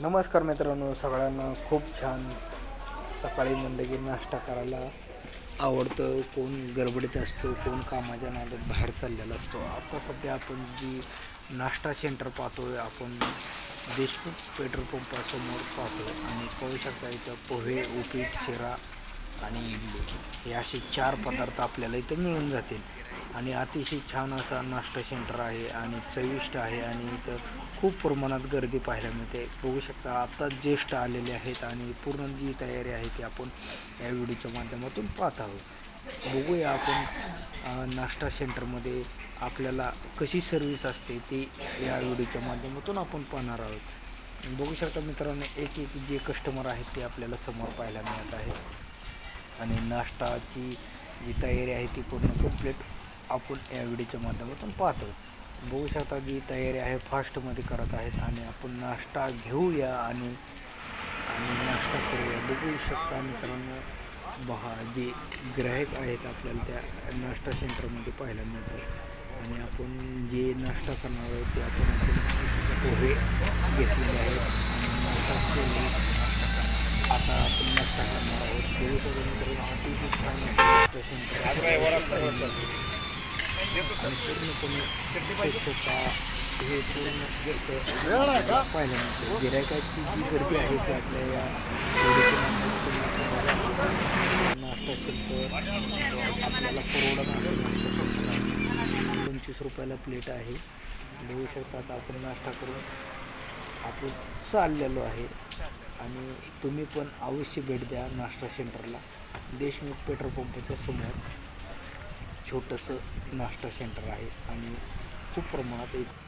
नमस्कार मित्रांनो सगळ्यांना खूप छान सकाळी म्हणलं की नाश्ता करायला आवडतं. कोण गडबडीत असतो कोण कामाच्या नादात बाहेर चाललेला असतो. आता सध्या आपण जी नाश्ता सेंटर पाहतोय आपण देशमुख पेट्रोल पंपासमोर पाहतो आणि पाहू शकता इथं पोहे उपीट शिरा आणि इडली. हे असे चार पदार्थ आपल्याला इथं मिळून जातील. आणि अतिशय छान असा नाश्ता सेंटर आहे आणि चविष्ट आहे आणि इथं खूप प्रमाणात गर्दी पाहायला मिळते. बघू शकता आत्ता ज्येष्ठ आलेले आहेत आणि पूर्ण जी तयारी आहे ती आपण या व्हिडिओच्या माध्यमातून पाहत आहोत. बघूया आपण नाश्ता सेंटरमध्ये आपल्याला कशी सर्विस असते ती या व्हिडिओच्या माध्यमातून आपण पाहणार आहोत. बघू शकता मित्रांनो एक एक जे कस्टमर आहेत ते आपल्याला समोर पाहायला मिळत आहे आणि नाश्ताची जी तयारी आहे ती पूर्ण कंप्लीट आपण या व्हिडिओच्या माध्यमातून पाहतो. बघू शकता जी तयारी आहे फास्टमध्ये करत आहेत आणि आपण नाश्ता घेऊया आणि आणि नाश्ता करूया. बघू शकता मित्रांनो बहा जे ग्राहक आहेत आपल्याला त्या नाश्ता सेंटरमध्ये पाहायला मिळतं आणि आपण जे नाश्ता करणार आहोत ते आपण पोहे घेतलेले आहेत. आणि आता आपण नाश्ता करणार आहोत. बघू शकतो मित्रांनो अतिशय छान नाश्ता सेंटर आणि पूर्णपणे स्वच्छता हे पूर्ण इथं गिरायकाची जी गर्दी आहे ती आपल्या या नाश्ता सेंटर आपल्याला परवडा नाश्ता पंचवीस रुपयाला प्लेट आहे. बघू शकता आपण नाश्ता करून आपण चाललेलो आहे. आणि तुम्ही पण अवश्य भेट द्या नाश्ता सेंटरला देशमुख पेट्रोल पंपाच्या समोर. छोटंसं नाश्ता सेंटर आहे आणि खूप प्रमाणात एक